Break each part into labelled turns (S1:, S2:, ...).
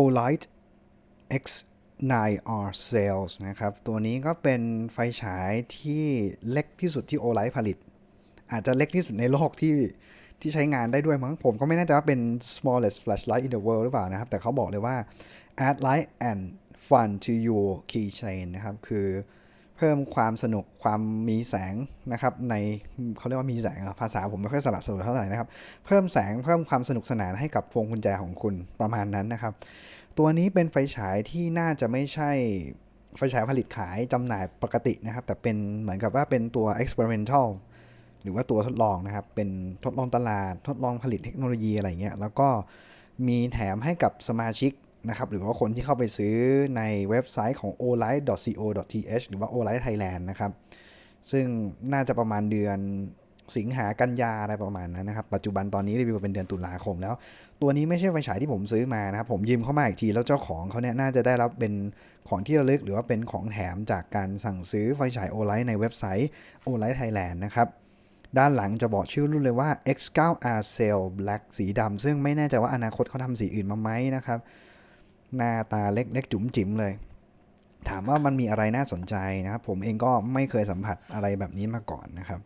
S1: Olight X9R Sales นะครับ ตัวนี้ก็เป็นไฟฉายที่เล็กที่สุดที่ Olight ผลิต อาจจะเล็กที่สุดในโลกที่ที่ใช้งานได้ด้วยมั้งผมก็ไม่แน่ใจว่าเป็น smallest flashlight in the world หรือเปล่านะครับ แต่เขาบอกเลยว่า add light and fun to your keychain นะครับ คือ พิ่มความสนุกความมีแสงนะครับในเขาเรียกว่ามีแสงภาษาผมไม่ค่อยสลัดสลวยเท่าไหร่นะครับ เพิ่มแสงเพิ่มความสนุกสนานให้กับพวงกุญแจของคุณประมาณนั้นนะครับ ตัวนี้เป็นไฟฉายที่น่าจะไม่ใช่ไฟฉายผลิตขายจำหน่ายปกตินะครับ แต่เป็นเหมือนกับว่าเป็นตัว experimental หรือว่าตัวทดลองนะครับ เป็นทดลองตลาดทดลองผลิตเทคโนโลยีอะไรเงี้ยแล้วก็มีแถมให้กับสมาชิก นะครับหรือว่าคนที่เข้าไปซื้อในเว็บไซต์ของ olight.co.th หรือว่า olight Thailand นะครับ ซึ่งน่าจะประมาณเดือนสิงหากันยาอะไรประมาณนั้นนะครับ ปัจจุบันตอนนี้รีวิวเป็นเดือนตุลาคมแล้ว ตัวนี้ไม่ใช่ไฟฉายที่ผมซื้อมานะครับ ผมยืมเข้ามาอีกที แล้วเจ้าของเขาเนี่ยน่าจะได้รับเป็นของที่ระลึก หรือว่าเป็นของแถมจากการสั่งซื้อไฟฉายโอไลท์ในเว็บไซต์ o l i g h t Thailand นะครับด้านหลังจะบอกชื่อรุ่นเลยว่า X9R Cell Black สีดำซึ่งไม่แน่ใจว่าอนาคตเขาทำสีอื่นมาไหมนะครับ หน้าตาเล็กๆจุ๋มจิ๋มเลย ถามว่ามันมีอะไรน่าสนใจนะครับ ผมเองก็ไม่เคยสัมผัสอะไรแบบนี้มาก่อนนะครับ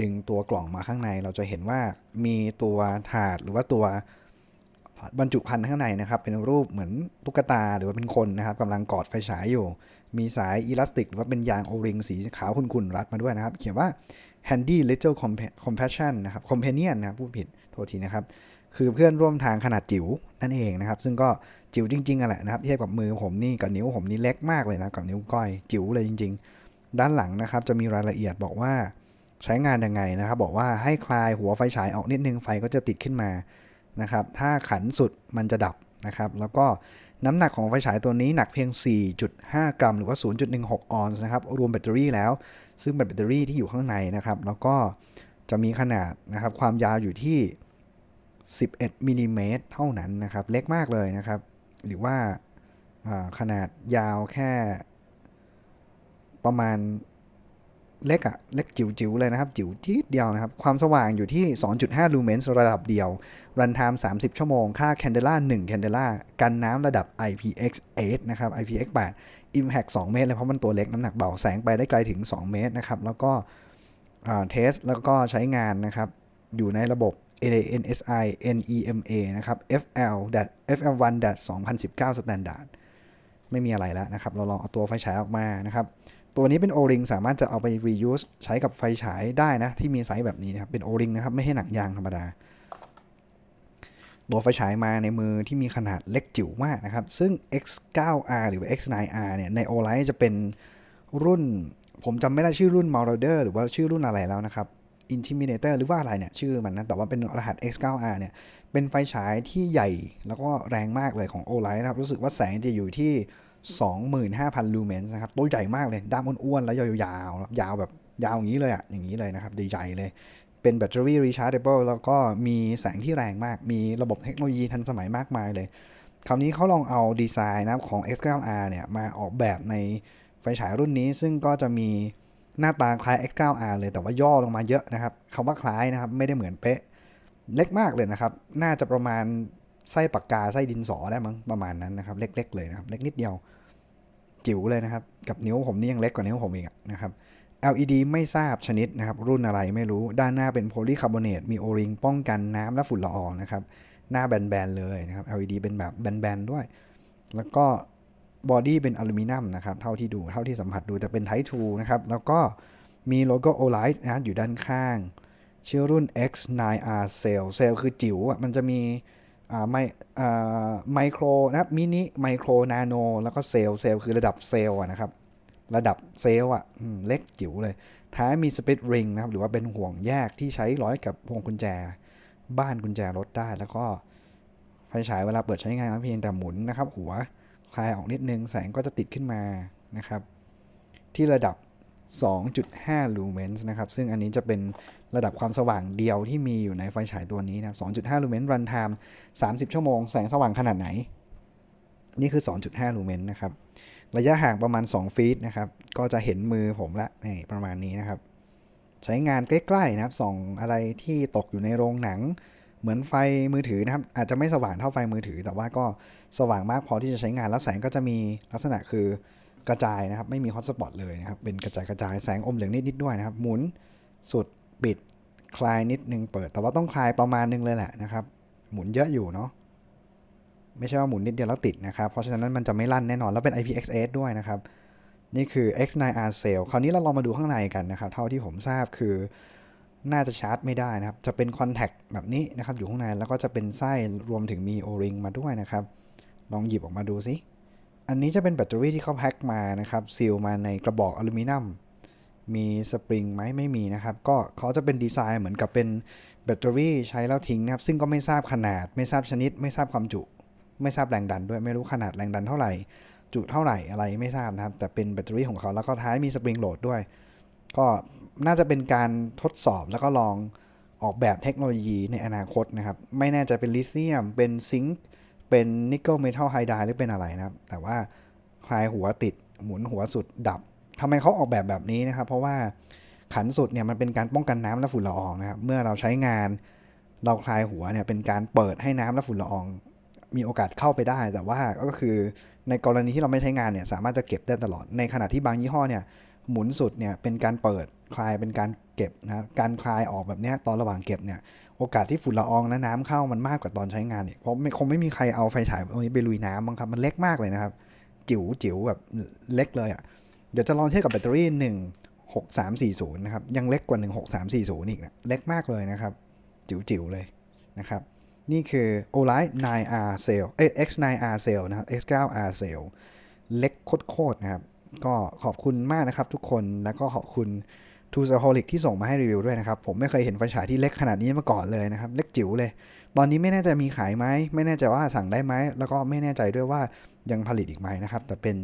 S1: ดึงตัวกล่องมาข้างในเราจะเห็นว่ามีตัวถาดหรือว่าตัวบรรจุภัณฑ์ข้างในนะครับ เป็นรูปเหมือนตุ๊กตาหรือว่าเป็นคนนะครับกำลังกอดไฟฉายอยู่ มีสายอีลาสติก หรือว่าเป็นยางโอริงสีขาวขุ่นๆรัดมาด้วยนะครับ เขียนว่า handy little compa- compassion นะครับ companion นะครับ พูดผิดโทษทีนะครับ คือเพื่อนร่วมทางขนาดจิ๋วนั่นเองนะครับ ซึ่งก็จิ๋วจริงๆอะแหละนะครับเทียบกับมือผมนี่กับนิ้วผมนี่เล็กมากเลยนะกับนิ้วก้อยจิ๋วเลยจริง ๆ ด้านหลังนะครับจะมีรายละเอียดบอกว่าใช้งานยังไงนะครับ บอกว่าให้คลายหัวไฟฉายออกนิดนึงไฟก็จะติดขึ้นมานะครับ ถ้าขันสุดมันจะดับนะครับ แล้วก็น้ำหนักของไฟฉายตัวนี้หนักเพียง 4.5 กรัม หรือว่า 0.16 ออนซ์นะครับ รวมแบตเตอรี่แล้ว ซึ่งเป็นแบตเตอรี่ที่อยู่ข้างในนะครับ แล้วก็จะมีขนาดนะครับ ความยาวอยู่ที่ 11มิลลิเมตรเท่านั้นนะครับ เล็กมากเลยนะครับ หรือว่าาขนาดยาวแค่ประมาณเล็กอะเล็กจิ๋วๆเลยนะครับ จิ๋วทีดเดียวนะครับ ความสว่างอยู่ที่ 2.5 ลูเมนส์ระดับเดียว รันไทม์ 30 ชั่วโมง ค่า Candela 1 Candela กันน้ำระดับ IPX8 นะครับ IPX8 Impact 2 เมตรเลยเพราะมันตัวเล็กน้ำหนักเบาแสงไปได้ไกลถึง 2 เมตรนะครับ แล้วก็เทสแล้วก็ใช้งานนะครับ อยู่ในระบบ NSI NEMA นะครับ FL FL1 2019 Standard ไม่มีอะไรแล้วนะครับ เราลองเอาตัวไฟฉายออกมานะครับ ตัวนี้เป็น O-ring สามารถจะเอาไป reuse ใช้กับไฟฉายได้นะ ที่มีไซส์แบบนี้นะครับ เป็น O-ring นะครับ ไม่ใช่หนังยางธรรมดา ตัวไฟฉายมาในมือที่มีขนาดเล็กจิ๋วมากนะครับ ซึ่ง X9R หรือ X9R เนี่ย ใน Olight จะเป็นรุ่น ผมจำไม่ได้ชื่อรุ่น Marauder หรือว่าชื่อรุ่นอะไรแล้วนะครับ Intimidator หรือว่าอะไรเนี่ย ชื่อมันนะ แต่ว่าเป็นรหัส X9R เนี่ย เป็นไฟฉายที่ใหญ่แล้วก็แรงมากเลยของ Olight นะครับ รู้สึกว่าแสงจะอยู่ที่ 25,000 ลูเมนนะครับ ตัวใหญ่มากเลยด้ามอ้วนๆ แล้วยาวๆ ยาวแบบยาวอย่างนี้เลยอะอย่างนี้เลยนะครับใหญ่เลย เป็นแบตเตอรี่ rechargeable แล้วก็มีแสงที่แรงมาก มีระบบเทคโนโลยีทันสมัยมากมายเลย คราวนี้เขาลองเอาดีไซน์นะครับของ X9R เนี่ยมาออกแบบในไฟฉายรุ่นนี้ซึ่งก็จะมี หน้าตาคล้าย X9R เลยแต่ว่าย่อลงมาเยอะนะครับคำว่าคล้ายนะครับไม่ได้เหมือนเป๊ะ เล็กมากเลยนะครับ น่าจะประมาณไส้ปากกาไส้ดินสอได้มั้งประมาณนั้นนะครับ เล็ก ๆ เลยนะครับ เล็กนิดเดียว จิ๋วเลยนะครับ กับนิ้วผมนี่ยังเล็กกว่านิ้วผมอีกอะนะครับ LED ไม่ทราบชนิดนะครับ รุ่นอะไรไม่รู้ด้านหน้าเป็นโพลีคาร์บอเนตมีโอริงป้องกันน้ำและฝุ่นละอองนะครับ หน้าแบนๆเลยนะครับ LED เป็นแบบแบนๆด้วย แล้วก็ บอดี้เป็นอลูมิเนียมนะครับ เท่าที่ดูเท่าที่สัมผัสดูแต่เป็น Type 2นะครับ แล้วก็มีโลโก้ Olight นะอยู่ด้านข้างเชื่อรุ่น X9R Cell Cell คือจิ๋วอะมันจะมีอ่าไมอ่าไมโครนะมินิไมโครนาโนแล้วก็เซลล์เซลล์คือระดับเซลล์อะนะครับ ระดับเซลล์อะเล็กจิ๋วเลย ท้ายมีสปิตริงนะครับ หรือว่าเป็นห่วงแยกที่ใช้ร้อยกับพวงกุญแจ บ้านกุญแจรถได้แล้วก็ไฟฉายเวลาเปิดใช้งานเพียงแต่หมุนนะครับ หัว คลายออกนิดนึงแสงก็จะติดขึ้นมานะครับ ที่ระดับ 2.5 ลูเมนส์นะครับ ซึ่งอันนี้จะเป็นระดับความสว่างเดียวที่มีอยู่ในไฟฉายตัวนี้นะครับ 2.5 ลูเมนส์รันไทม์30 ชั่วโมง แสงสว่างขนาดไหน นี่คือ 2.5 ลูเมนส์นะครับ ระยะห่างประมาณ 2 ฟีตนะครับ ก็จะเห็นมือผมละนี่ประมาณนี้นะครับ ใช้งานใกล้ๆนะครับส่องอะไรที่ตกอยู่ในโรงหนัง เหมือนไฟมือถือนะครับอาจจะไม่สว่างเท่าไฟมือถือ แต่ว่าก็สว่างมากพอที่จะใช้งานแล้วแสงก็จะมีลักษณะคือกระจายนะครับ ไม่มีฮอตสปอตเลยนะครับ เป็นกระจายกระจายแสงอมเหลืองนิดๆด้วยนะครับ หมุนสุดปิดคลายนิดนึงเปิด แต่ว่าต้องคลายประมาณนึงเลยแหละนะครับ หมุนเยอะอยู่เนาะไม่ใช่ว่าหมุนนิดเดียวแล้วติดนะครับ เพราะฉะนั้นมันจะไม่ลั่นแน่นอน แล้วเป็น IPX8 ด้วยนะครับ นี่คือ X9R Cell คราวนี้เราลองมาดูข้างในกันนะครับ เท่าที่ผมทราบคือ น่าจะชาร์จไม่ได้นะครับ จะเป็นคอนแทคแบบนี้นะครับ อยู่ข้างในแล้วก็จะเป็นไส้รวมถึงมี O-ring มาด้วยนะครับ ลองหยิบออกมาดูสิ อันนี้จะเป็นแบตเตอรี่ที่เขาแพ็คมานะครับซีลมาในกระบอกอลูมิเนียมมีสปริงไหมไม่มีนะครับ ก็เขาจะเป็นดีไซน์เหมือนกับเป็นแบตเตอรี่ใช้แล้วทิ้งนะครับ ซึ่งก็ไม่ทราบขนาด ไม่ทราบชนิด ไม่ทราบความจุ ไม่ทราบแรงดันด้วยไม่รู้ขนาดแรงดันเท่าไหร่ จุเท่าไหร่อะไรไม่ทราบนะครับ แต่เป็นแบตเตอรี่ของเขาแล้วก็ท้ายมีสปริงโหลดด้วย ก็ น่าจะเป็นการทดสอบแล้วก็ลองออกแบบเทคโนโลยีในอนาคตนะครับ ไม่แน่ใจเป็นลิเธียม เป็นซิงค์เป็นนิกเกิลเมทัลไฮไดหรือเป็นอะไรนะครับ แต่ว่าคลายหัวติดหมุนหัวสุดดับทำไมเขาออกแบบแบบนี้นะครับ เพราะว่าขันสุดเนี่ยมันเป็นการป้องกันน้ำและฝุ่นละอองนะครับ เมื่อเราใช้งานเราคลายหัวเนี่ยเป็นการเปิดให้น้ำและฝุ่นละออง มีโอกาสเข้าไปได้ แต่ว่าก็คือในกรณีที่เราไม่ใช้งานเนี่ยสามารถจะเก็บได้ตลอดในขณะที่บางยี่ห้อเนี่ยหมุนสุดเนี่ยเป็นการเปิด คลายเป็นการเก็บนะการคลายออกแบบนี้ตอนระหว่างเก็บเนี่ยโอกาสที่ฝุ่นละอองและน้ำเข้ามันมากกว่าตอนใช้งานเนี่ยเพราะคงไม่มีใครเอาไฟฉายตรงนี้ไปลุยน้ำมั้งครับมันเล็กมากเลยนะครับ จิ๋วจิ๋วแบบเล็กเลยอะ่ะเดี๋ยวจะลองเทียบกับแบตเตอรี่ 16340 นะครับ ยังเล็กกว่า 16340 อีกนะเล็กมากเลยนะครับ จิ๋วจิ๋วเลยนะครับ นี่คือ Olight 9R Cell เอ้ X9R Cell นะครับ X9R Cell เล็กโคตรๆนะครับ ก็ขอบคุณมากนะครับทุกคนแล้วก็ขอบคุณ t o s a h o l i c ที่ส่งมาให้รีวิวด้วยนะครับ ผมไม่เคยเห็นไฟฉายที่เล็กขนาดนี้มาก่อนเลยนะครับ เล็กจิ๋วเลย ตอนนี้ไม่แน่ใจมีขายไหม ไม่แน่ใจว่าสั่งได้ไหม แล้วก็ไม่แน่ใจด้วยว่ายังผลิตอีกไหมนะครับ แต่เป็น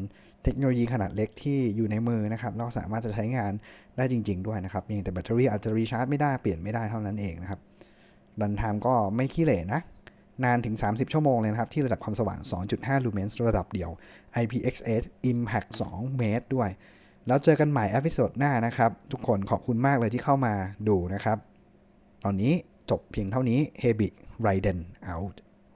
S1: เทคโนโลยีขนาดเล็กที่อยู่ในมือนะครับแล้วสามารถจะใช้งานได้จริง ๆ ด้วยนะครับเพียงแต่แบตเตอรี่อาจจะรีชาร์จไม่ได้เปลี่ยนไม่ได้เท่านั้นเองนะครับรันไทม์ก็ไม่ขี้เหร่นะนานถึง 30 ชั่วโมงเลยนะครับ ที่ระดับความสว่าง 2.5 ลูเมนส์ระดับเดียว IPX8 Impact 2 เมตรด้วย แล้วเจอกันใหม่อพิโซดหน้านะครับ ทุกคนขอบคุณมากเลยที่เข้ามาดูนะครับ ตอนนี้จบเพียงเท่านี้ h e b i Raiden out